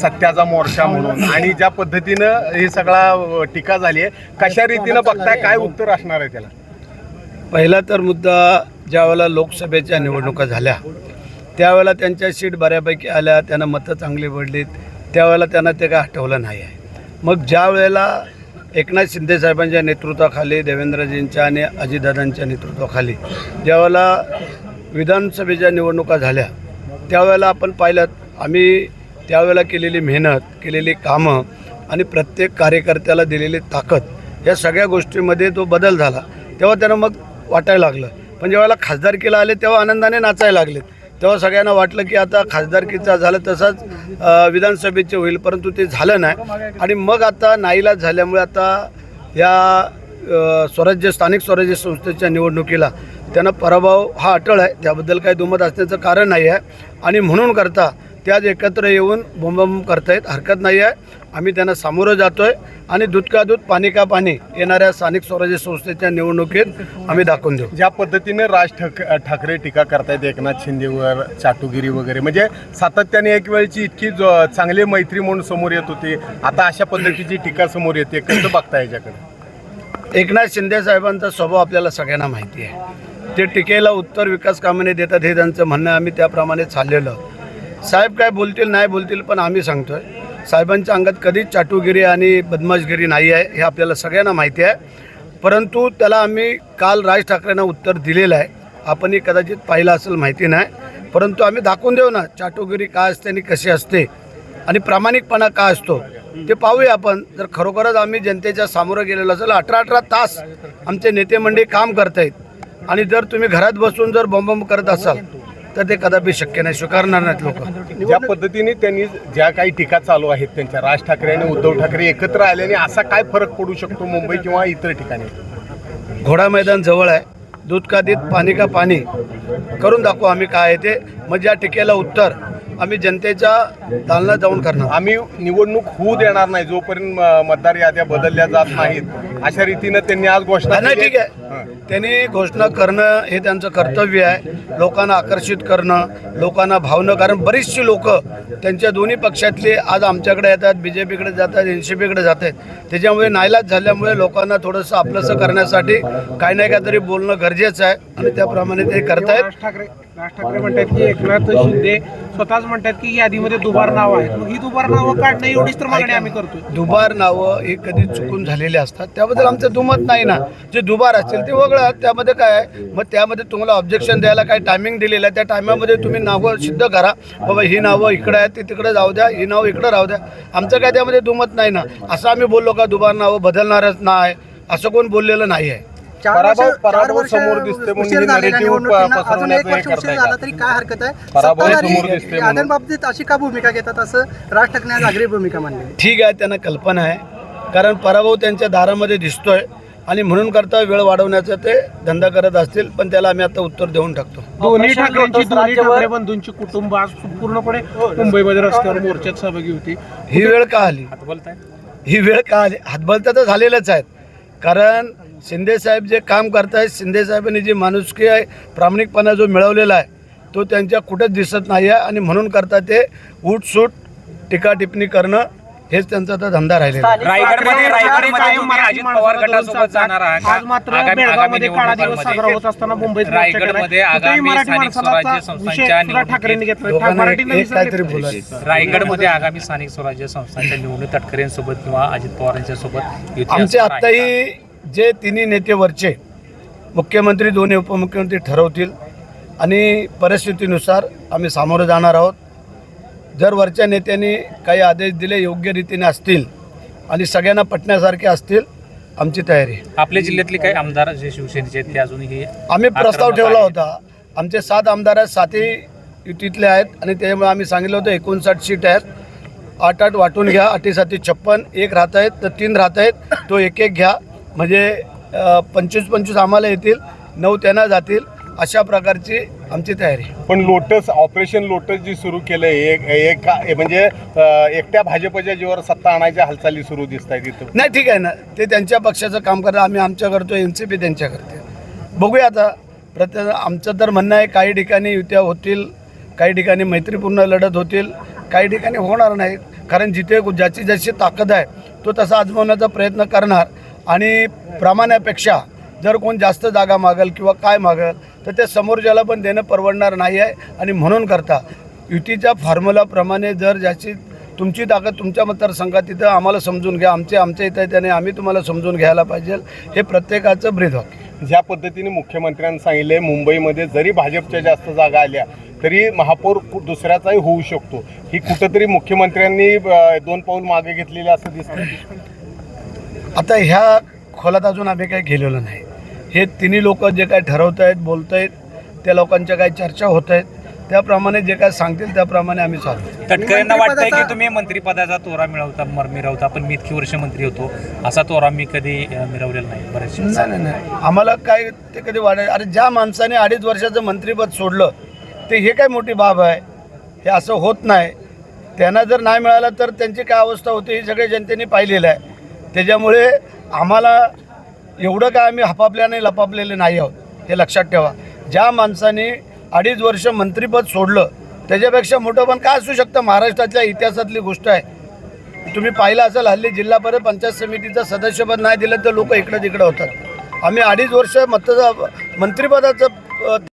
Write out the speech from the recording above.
सत्याचा मोर्चा म्हणून. आणि ज्या पद्धतीनं हे सगळा टीका झाली आहे कशा रीतीनं बघताय? काय उत्तर असणार आहे त्याला? पहिला तर मुद्दा ज्यावेळेला लोकसभेच्या निवडणुका झाल्या त्यावेळेला त्यांच्या सीट बऱ्यापैकी आल्या त्यांना मतं चांगली पडलीत त्यावेळेला त्यांना ते काय हटवलं नाही आहे. मग ज्या वेळेला एकनाथ शिंदेसाहेबांच्या नेतृत्वाखाली देवेंद्रजींच्या आणि अजितदादांच्या नेतृत्वाखाली ज्यावेळेला विधानसभेच्या निवडणुका झाल्या त्यावेळेला आपण पाहिलं आम्ही त्यावेळेला केलेली मेहनत केलेली कामं आणि प्रत्येक कार्यकर्त्याला दिलेली ताकद या सगळ्या गोष्टीमध्ये तो बदल झाला. तेव्हा त्यांना मग वाटायला लागलं. पण जेव्हा खासदारकीला आले तेव्हा आनंदाने नाचायला लागले तेव्हा सगळ्यांना वाटलं की आता खासदारकीचा झालं तसंच विधानसभेचे होईल परंतु ते झालं नाही. आणि मग आता नाईलाज झाल्यामुळे आता या स्वराज्य स्थानिक स्वराज्य संस्थेच्या निवडणुकीला त्यांना पराभव हा अटळ आहे. त्याबद्दल काही दुमत असण्याचं कारण नाही आहे. आणि म्हणून करता ते आज एकत्र येऊन बोंबाबोंब करतायत. हरकत नाही आहे आम्ही त्यांना सामोरं जातो आहे आणि दूध का दूध पाणी का पाणी येणाऱ्या स्थानिक स्वराज्य संस्थेच्या निवडणुकीत आम्ही दाखवून देऊ. ज्या पद्धतीने राज ठाक ठाकरे टीका करतायत एकनाथ शिंदेवर चाटुगिरी वगैरे म्हणजे सातत्याने एक वेळची इतकी जो- चांगली मैत्री म्हणून समोर येत होती. आता अशा पद्धतीची टीका समोर येते. कसं बघता याच्याकडे? एकनाथ शिंदे साहेबांचा स्वभाव आपल्याला सगळ्यांना माहिती आहे. ते टीकेला उत्तर विकास कामाने देतात हे त्यांचं म्हणणं. आम्ही त्याप्रमाणे चाललेलो. साहेब काय बोलतील नाही बोलतील पण आम्ही सांगतोय. साहेबांच्या अंगात कधीच चाटुगिरी आणि बदमाशगिरी नाही आहे हे आपल्याला सगळ्यांना माहिती आहे. परंतु त्याला आम्ही काल राज ठाकरेंना उत्तर दिलेलं आहे. आपणही कदाचित पाहिलं असेल माहिती नाही. परंतु आम्ही दाखवून देऊ ना चाटुगिरी काय असते आणि कशी असते आणि प्रामाणिकपणा का असतो ते पाहूया आपण. जर खरोखरच आम्ही जनतेच्या सामोरं गेलेलो असेल अठरा अठरा तास आमचे नेते मंडळी काम करतायत. आणि जर तुम्ही घरात बसून जर बॉम्ब करत असाल तर ते कदापि शक्य नाही स्वीकारणार नाहीत लोक. ज्या पद्धतीने त्यांनी ज्या काही टीका चालू आहेत त्यांच्या राज ठाकरे आणि उद्धव ठाकरे एकत्र आल्याने असा काय फरक पडू शकतो मुंबई किंवा इतर ठिकाणी? घोडा मैदान जवळ आहे. दूध का दूध पाणी का पाणी? करून दाखवू आम्ही काय आहे ते. मग ज्या टीकेला उत्तर आम्ही जनतेच्या दालनात जाऊन करणार. आम्ही निवडणूक होऊ देणार नाही जोपर्यंत मतदार याद्या बदलल्या जात नाहीत. अशा रीतीनं त्यांनी आज घोषणा नाही ठीक आहे. त्यांनी घोषणा करणं हे त्यांचं कर्तव्य आहे. लोकांना आकर्षित करणं लोकांना भावणं कारण बरीचशी लोक त्यांच्या दोन्ही पक्षातले आज आमच्याकडे येतात बी जे पीकडे जातात एन सी पीकडे जात आहेत. त्याच्यामुळे नाईलाज झाल्यामुळे लोकांना थोडंसं आपलंसं करण्यासाठी काही नाही काहीतरी बोलणं गरजेचं आहे आणि त्याप्रमाणे ते करतायत. राज ठाकरे राज ठाकरे म्हणतात की एकनाथ शिंदे स्वतःच म्हणतात की यादीमध्ये दुबार नाव आहेत. मग ही दुबार नावं काढणं एवढीच तर मागणी आम्ही करतोय. दुबार नावं ही कधी चुकून झालेली असतात. त्याबद्दल आमचं दुमत नाही ना. जे दुबार असतील ते वगळं त्यामध्ये काय आहे? मग त्यामध्ये तुम्हाला ऑब्जेक्शन द्यायला काही टायमिंग दिलेलं आहे. त्या टायमामध्ये तुम्ही नावं सिद्ध करा. बाबा ही नावं इकडे आहेत ती तिकडे जाऊ द्या ही नावं इकडे राहू द्या. आमचं काय त्यामध्ये दुमत नाही ना. असं आम्ही बोललो का दुबार नावं बदलणारच नाही. असं कोण बोललेलं नाही आहे. पराभव- पराभव समोर दिसते म्हणून narrative प- पसरवण्याचं हे करताय का? झाला तरी काय हरकत आहे? पराभव समोर सत्ताधारी दिसते म्हणून. याद्यांबाबतीत अशी का भूमिका घेतात? असं राज ठाकरे भूमिका मांडली. ठीक आहे त्यांना कल्पना आहे. कारण पराभव त्यांच्या दारामध्ये दिसतोय. आणि म्हणून करता वेळ वाढवण्याचा ते धंदा करत असतील पण त्याला आम्ही आता उत्तर देऊन टाकतो. दोन्ही ठाकरेंची दोन्ही ठाकरे बंधूंची कुटुंब आज पूर्णपणे मुंबईमध्ये रस्त्यावर मोर्चात सहभागी होती. ही वेळ का आली? ही वेळ का आली? हातबलता तर झालेल्याच आहेत. कारण शिंदे साहेब जे काम करतायत शिंदे साहेबांनी जी माणुसकी आहे प्रामाणिकपणा जो मिळवलेला आहे तो त्यांच्या कुठेच दिसत नाही आहे आणि म्हणून करता ते उठसूट टीका टिप्पणी करणं हेच त्यांचा आता धंदा राहिलेला आहे. रायगडमध्ये तुम्ही अजित माणसाला पवार धरून गटासोबत चालतात. जाणार आहात का? आज मात्र आगामी- बेळगावमध्ये आगामी काळा दिवस निवडणुकांमध्ये होत असताना मुंबईत. रायगडमध्ये आगामी मराठी स्थानिक स्वराज्य आता संस्थांच्या निवडणुकीत ठाकरेंनी घेतला लोकांना मराठी एक- एक काहीतरी बोलायचं रायगडमध्ये आगामी स्थानिक स्वराज्य संस्थांच्या निवडणूक तटकरेंसोबत किंवा अजित पवारांच्या सोबत युती आमचे असणार आहे का? आत्ताही जे तिन्ही नेते वरचे मुख्यमंत्री दोन्ही उपमुख्यमंत्री ठरवतील आणि परिस्थितीनुसार आम्ही सामोरं जाणार आहोत जर वरच्या नेत्यांनी काही आदेश दिले योग्य रीतीने असतील आणि सगळ्यांना पटण्यासारखे असतील आमची तयारी. आपल्या जिल्ह्यातले काही आमदार जे शिवसेनेचे आहेत ते अजूनही आम्ही प्रस्ताव ठेवला. होता आमचे सात आमदार आहेत सातही युतीतले आहेत आणि त्यामुळे आम्ही सांगितलं होतं एकोणसाठ सीट आहेत आठ आठ वाटून घ्या अटी साती छप्पन एक राहत आहेत तर तीन राहत आहेत तो एक एक घ्या म्हणजे पंचवीस पंचवीस आम्हाला येतील नऊ त्यांना जातील अशा प्रकारची आमची तयारी. आहे. पण लोटस ऑपरेशन लोटस जी सुरू एक एक म्हणजे एकट्या भाजपच्या जीवावर सत्ता आणायच्या हालचाली सुरू दिसत आहेत इथं. नाही ठीक आहे ना. ते त्यांच्या पक्षाचं काम करतात. आम्ही आमच्या करतो एन सी पी त्यांच्या करते. बघूया आता. प्रत्येक आमचं तर म्हणणं आहे काही ठिकाणी युत्या होतील काही ठिकाणी मैत्रीपूर्ण लढत होतील काही ठिकाणी होणार नाही. कारण जिथे ज्याची ज्याची ताकद आहे तो तसा आजमावण्याचा प्रयत्न करणार. आणि प्रमाणापेक्षा जर कोण जास्त जागा मागल किंवा काय मागल तर ते समोरच्याला पण देणं परवडणार नाही आहे आणि म्हणून करता. युतीच्या फॉर्म्युलाप्रमाणे जर ज्याची तुमची ताकद तुमच्या मतदारसंघात तिथं आम्हाला समजून घ्या. आमचे आमच्या इथं आहे त्याने आम्ही तुम्हाला समजून घ्यायला पाहिजे. हे प्रत्येकाचं ब्रीदवाक्य ज्या पद्धतीने मुख्यमंत्र्यांनी सांगितले मुंबईमध्ये जरी भाजपच्या जास्त जागा आल्या तरी महापौर दुसऱ्याचाही होऊ शकतो. ही कुठंतरी मुख्यमंत्र्यांनी दोन पाऊल मागे घेतलेली असं दिसतं आता ह्या खोलात अजून आम्ही काही गेलेलो नाही. हे तिन्ही लोक जे काय ठरवत आहेत बोलत आहेत त्या लोकांच्या काही चर्चा होत आहेत त्याप्रमाणे जे काय सांगतील त्याप्रमाणे आम्ही चालू. तटकरेंना वाटतंय की तुम्ही मंत्रिपदाचा तोरा मिळवता मर मिरवता पण मी इतकी वर्ष मंत्री होतो. असा तोरा मी कधी अ, मिरवलेला नाही बरेचसे नाही नाही नाही. आम्हाला काय ते कधी वाढ अरे ज्या माणसाने अडीच वर्षाचं मंत्रिपद सोडलं ते हे काय मोठी बाब आहे? हे असं होत नाही. त्यांना जर नाही मिळालं तर त्यांची काय अवस्था होती ही सगळ्या जनतेने पाहिलेलं आहे. त्याच्यामुळे आम्हाला एवढं काय आम्ही हपापल्याने लपापलेले नाही आहोत हे लक्षात ठेवा. ज्या माणसाने अडीच वर्ष मंत्रीपद सोडलं त्याच्यापेक्षा मोठं पण काय असू शकतं? महाराष्ट्राच्या इतिहासातली गोष्ट आहे. तुम्ही पाहिलं असेल हल्ली जिल्हा परिषद पंचायत समितीचं सदस्यपद नाही दिलं तर लोक इकडं तिकडं होतात. आम्ही अडीच वर्ष मत मंत्रिपदाचं